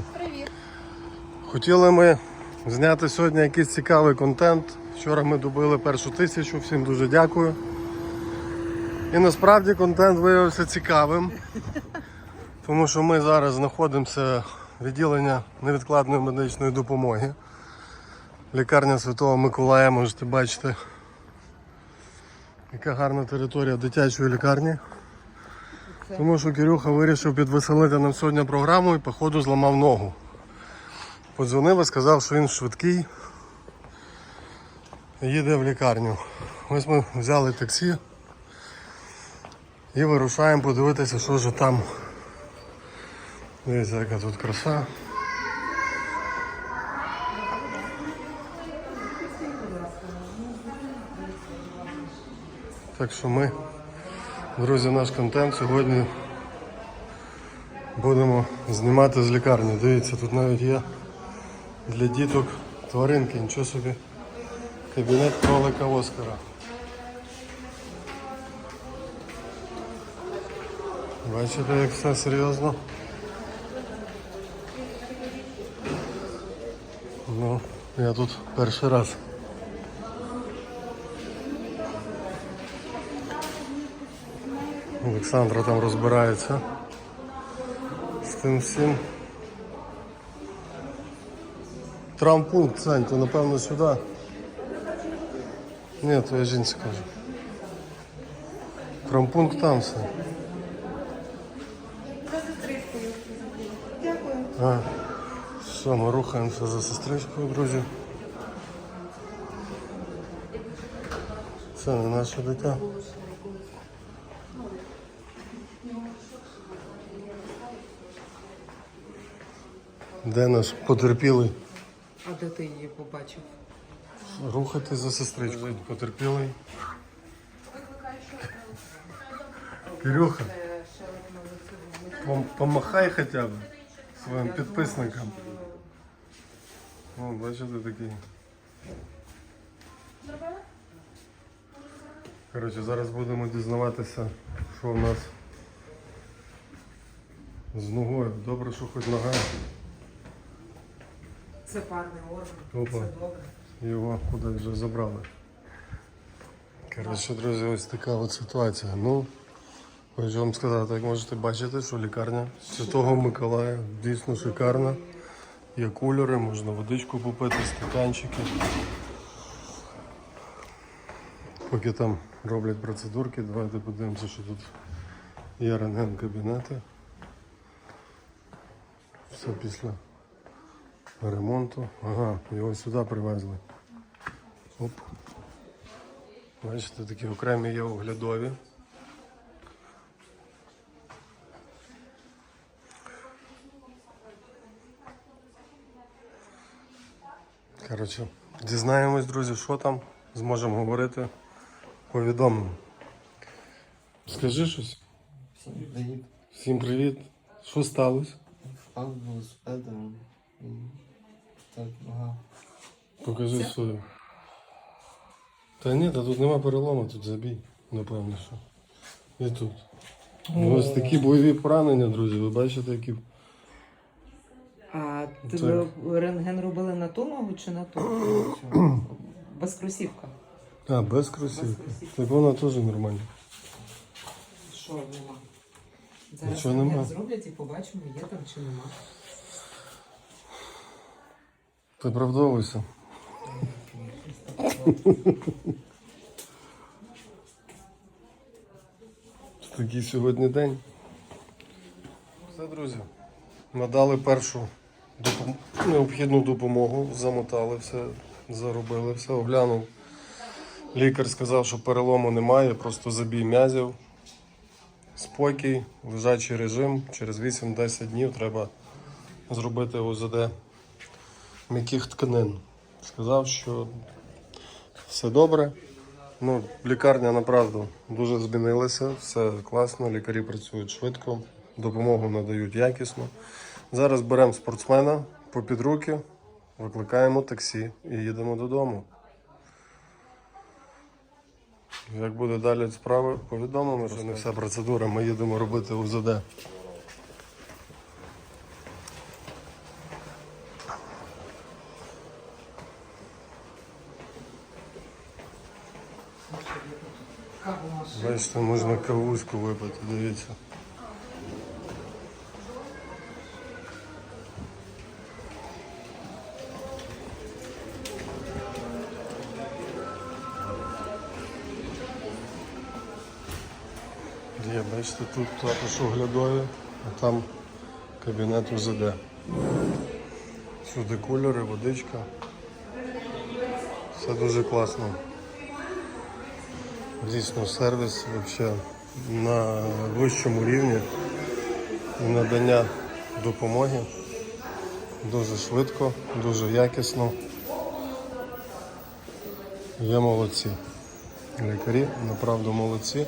Привіт. Хотіли ми зняти сьогодні якийсь цікавий контент. Вчора ми добили першу тисячу, всім дуже дякую. І насправді контент виявився цікавим, тому що ми зараз знаходимося в відділенні невідкладної медичної допомоги. Лікарня Святого Миколая, можете бачити, яка гарна територія дитячої лікарні. Тому що Кирюха вирішив підвеселити нам сьогодні програму і походу зламав ногу. Подзвонив і сказав, що він швидкий. Їде в лікарню. Ось ми взяли таксі і вирушаємо подивитися, що ж там. Дивіться, яка тут краса. Так що ми, друзі, наш контент сьогодні будемо знімати з лікарні. Дивіться, тут навіть є для діток тваринки, нічого собі. Кабінет кролика Оскара. Бачите, як все серйозно. Ну, я тут перший раз. Олександра там розбирається з тим всім. Травмпункт, Сань, то напевно сюди. Ні, то я жінці кажу. Травмпункт там все. А, все, ми рухаємося за сестричкою, друзі. Це не наше дитя. Де наш потерпілий? А де ти її побачив? Рухати за сестричкою. Потерпілий. Кирюха, помахай хоча б своїм підписникам. О, бачите такий. Коротше, зараз будемо дізнаватися, що в нас з ногою. Добре, що хоч нога. Це парний орган. Опа. Це добре. Його куди вже забрали. Коротше, друзі, ось така от ситуація. Ну, хочу вам сказати, як можете бачити, що лікарня Святого Миколая дійсно шикарна. Є кольори, можна водичку попити, стаканчики. Поки там роблять процедурки, давайте подивимося, що тут є рентген-кабінети. Все після ремонту. Ага, його сюди привезли. Оп. Бачите, такі окремі є оглядові. Коротше, дізнаємось, друзі, що там, зможемо говорити. Повідомимо. Скажи щось. Всім привіт. Всім привіт. Що сталося? Впав велосипедом і так нога. Покажи свою. Та ні, та тут нема перелому, тут забій, напевно, що. І тут. Ну, Ось такі бойові поранення, друзі, ви бачите, які. А ти рентген робили на ту ногу чи на ту? Без кросівка. А, без кросівки. Так вона теж нормальна. Що нема? Зараз Нічого нема. зроблять і побачимо, є там чи нема. Ти правдовуйся. Такий сьогодні день. Все, друзі. Надали першу допом... необхідну допомогу, замотали все, заробили все, оглянув. Лікар сказав, що перелому немає, просто забій м'язів. Спокій, лежачий режим. Через 8-10 днів треба зробити УЗД м'яких тканин. Сказав, що все добре. Ну, лікарня направду дуже змінилася, все класно, лікарі працюють швидко, допомогу надають якісно. Зараз беремо спортсмена попід руки, викликаємо таксі і їдемо додому. Як буде далі справи, повідомимо, що не вся процедура, ми їдемо робити УЗД. Бачите, можна кавуську випити, дивіться. Бачите, тут також оглядові, а там кабінет УЗД. Сюди кольори, водичка. Все дуже класно. Дійсно, сервіс взагалі на вищому рівні і надання допомоги дуже швидко, дуже якісно. Є молодці. Лікарі, направду молодці.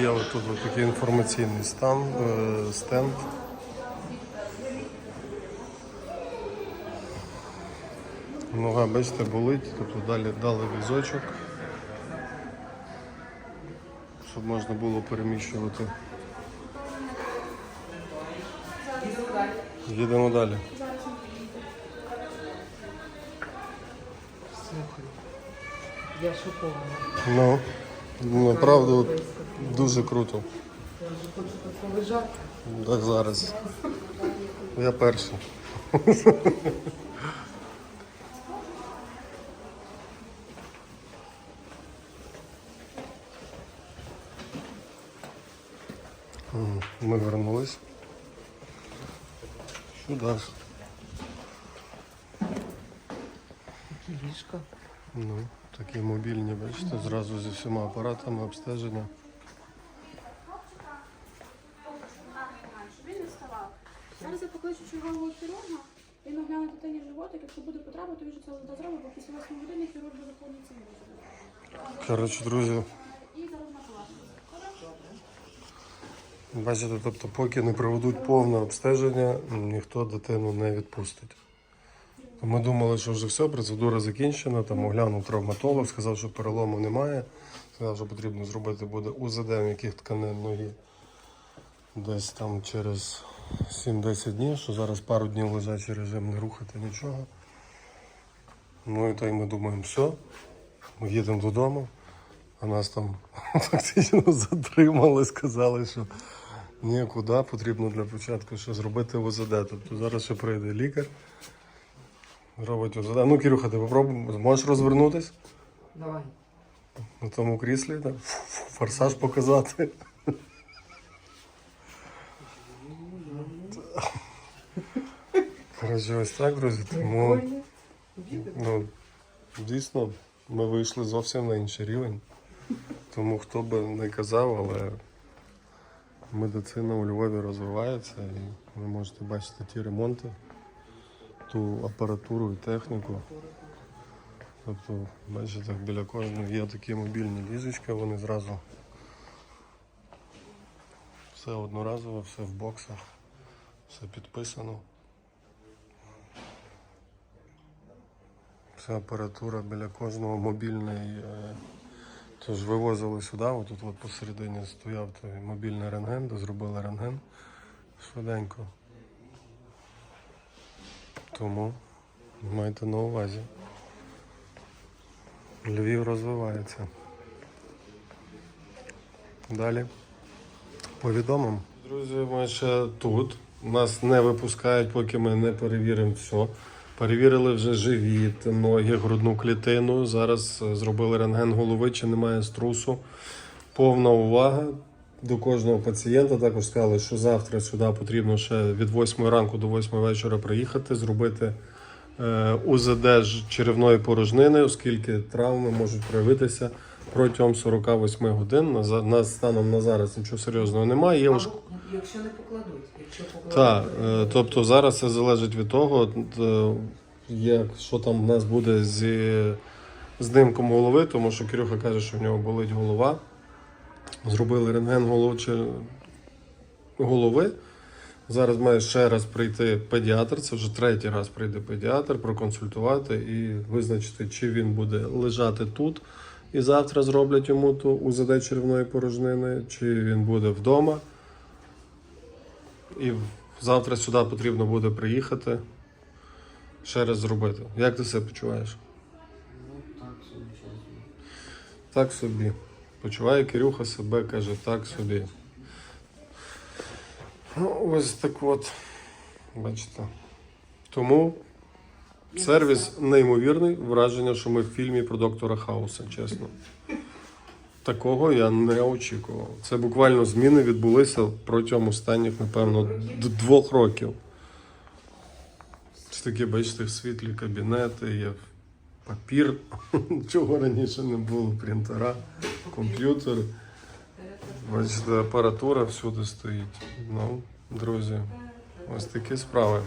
Є отут от такий інформаційний стан, е, стенд. Нога, бачите, болить, тобто далі дали візочок, щоб можна було переміщувати. Їдемо далі. Слухай. Я шокована. Ну, направду дуже круто. Хочу тут полежати. Так зараз. Я перший. Ми вернулись. Що далі? Такі ліжка. Ну, такі мобільні, бачите, зразу зі всіма апаратами обстеження. він не вставав. Зараз я покличу чергового хірурга, він огляне дитині животик, якщо буде потреба, то він же це зробить, бо після 8 години хірург буде повністю не Коротше, друзі, бачите, тобто, поки не проведуть повне обстеження, ніхто дитину не відпустить. Ми думали, що вже все, процедура закінчена, там оглянув травматолог, сказав, що перелому немає. Сказав, що потрібно зробити буде УЗД м'яких тканин ноги десь там через 7-10 днів, що зараз пару днів лежачий режим, не рухати нічого. Ну і то й ми думаємо, все, ми їдемо додому, а нас там фактично затримали, сказали, що нікуди, потрібно для початку ще зробити УЗД. Тобто зараз ще прийде лікар. Робить УЗД. Ну, Кирюха, ти попробуй, можеш розвернутись Давай. на тому кріслі, так? форсаж показати. Коротше, ось так, друзі. Тому, ну, дійсно, ми вийшли зовсім на інший рівень. Тому хто би не казав, але медицина у Львові розвивається і ви можете бачити ті ремонти, ту апаратуру і техніку. Тобто, бачите, біля кожного є такі мобільні ліжечка, вони зразу все одноразово, все в боксах, все підписано. Вся апаратура біля кожного мобільний. е, Тож вивозили сюди, отут от посередині стояв той мобільний рентген, де зробили рентген швиденько. Тому майте на увазі. Львів розвивається. Далі. Повідомимо. Друзі, ми ще тут. Нас не випускають, поки ми не перевіримо все. Перевірили вже живіт, ноги, грудну клітину. Зараз е, зробили рентген голови, чи немає струсу. Повна увага до кожного пацієнта. Також сказали, що завтра сюди потрібно ще від 8 ранку до 8 вечора приїхати, зробити е, УЗД черевної порожнини, оскільки травми можуть проявитися протягом 48 годин. На, на станом на зараз нічого серйозного немає. Є Або, Якщо не покладуть, якщо покладуть. так, е, тобто зараз це залежить від того, е, як, що там в нас буде зі знимком голови, тому що Кирюха каже, що в нього болить голова. Зробили рентген голови. Зараз має ще раз прийти педіатр, це вже третій раз прийде педіатр, проконсультувати і визначити, чи він буде лежати тут. І завтра зроблять йому ту УЗД червної порожнини, чи він буде вдома. І завтра сюди потрібно буде приїхати, ще раз зробити. Як ти себе почуваєш? Ну так, собі так собі. Почуває Кирюха себе, каже, так собі. Ну, ось так от. Бачите. Тому сервіс неймовірний. Враження, що ми в фільмі про доктора Хауса, чесно. Такого я не очікував. Це буквально зміни відбулися протягом останніх, напевно, двох років. Це такі, бачите, світлі кабінети, є папір, чого раніше не було, принтера, комп'ютери. Бачите, апаратура всюди стоїть. Ну, друзі, ось такі справи.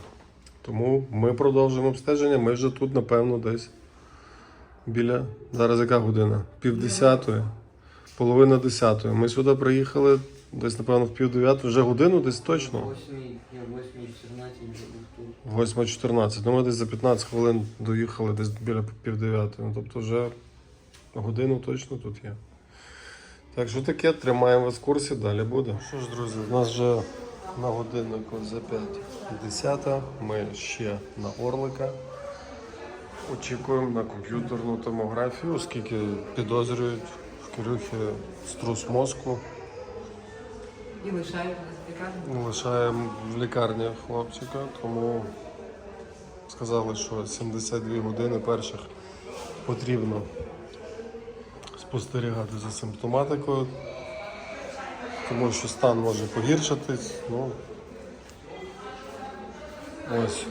Тому ми продовжуємо обстеження. Ми вже тут, напевно, десь біля. Зараз яка година? Півдесятої, половина десятої. Ми сюди приїхали десь, напевно, в пів дев'ятої, вже годину десь точно. 8, 14 вже був тут. 8.14. Ну, ми десь за 15 хвилин доїхали десь біля півдев'ятої. Ну, тобто вже годину точно тут є. Так що таке, тримаємо вас в курсі, далі буде. Що ж, друзі, у нас вже на годиннику за 5.10. Ми ще на Орлика. Очікуємо на комп'ютерну томографію, оскільки підозрюють в Кирюхі струс мозку. І нас в лікарні. Лишаємо в лікарні хлопчика, тому сказали, що 72 години перших потрібно спостерігати за симптоматикою, тому що стан може погіршитись. Ну, ось.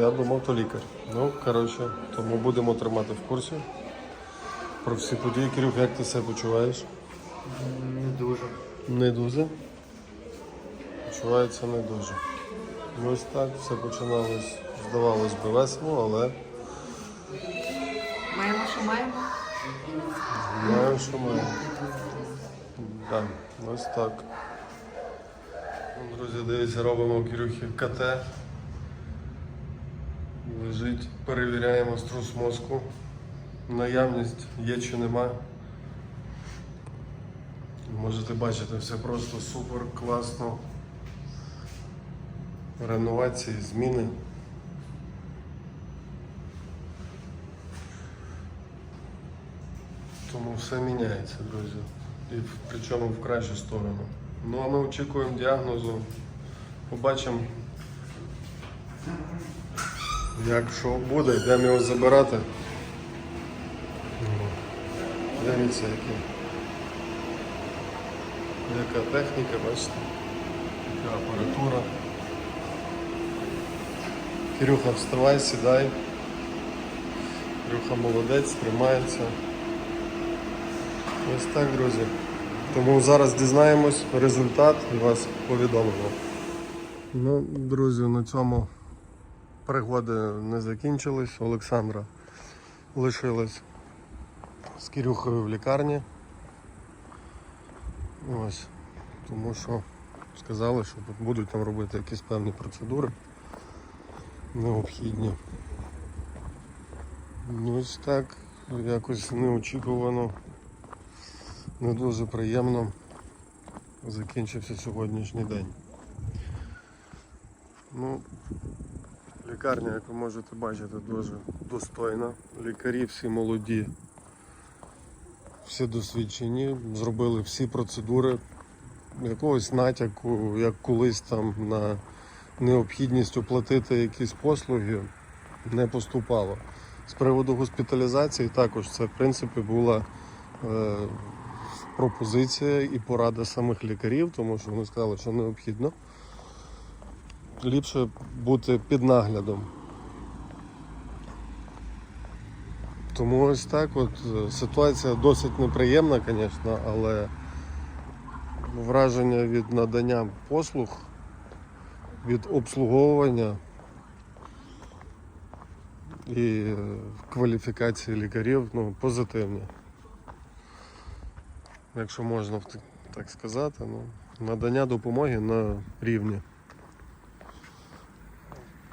Я думав, то лікар. Ну, коротше, тому будемо тримати в курсі про всі події. Кирюх, як ти себе почуваєш? Не дуже. Не дуже. Почувається не дуже. І Ось так все починалось, здавалось би, весело, але Маємо, що маємо. знаю, що ми. Да, ось так. Ну, Друзі, дивіться, робимо Кирюхі КТ. Лежить, перевіряємо струс мозку. Наявність є чи нема. Можете бачити, все просто супер, класно. Реновації, зміни. Тому все міняється, друзі. І причому в кращу сторону. Ну а ми очікуємо діагнозу. Побачимо, як що буде, йдемо його забирати. Ну, Дивіться, які. Яка техніка, бачите? Яка апаратура. Кирюха, вставай, сідай. Кирюха молодець, тримається. Ось так, друзі. Тому зараз дізнаємось результат і вас повідомимо. Ну, друзі, на цьому пригоди не закінчились. Олександра лишилась з Кирюхою в лікарні. Ось. Тому що сказали, що будуть там робити якісь певні процедури необхідні. Ну, Ось так, якось неочікувано, не дуже приємно закінчився сьогоднішній день. Ну, лікарня, як ви можете бачити, дуже достойна. Лікарі всі молоді, всі досвідчені, зробили всі процедури. Якогось натяку, як колись там на необхідність оплатити якісь послуги, не поступало. З приводу госпіталізації також це в принципі була е, пропозиція і порада самих лікарів, тому що вони сказали, що необхідно. Ліпше бути під наглядом. Тому ось так от е, ситуація досить неприємна, звісно, але враження від надання послуг, від обслуговування і е, кваліфікації лікарів ну, позитивні. Якщо можна так сказати, ну, надання допомоги на рівні.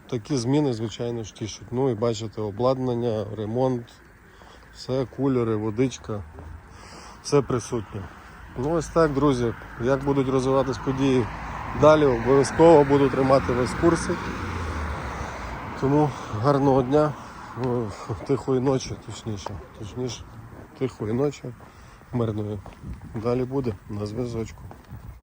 Такі зміни, звичайно ж, тішуть. Ну і бачите, обладнання, ремонт, все, кулери, водичка, все присутнє. Ну ось так, друзі. Як будуть розвиватись події далі, обов'язково буду тримати вас в. Тому гарного дня, тихої ночі, точніше. Точніше, Тихої ночі, мирної. Далі буде на зв'язочку.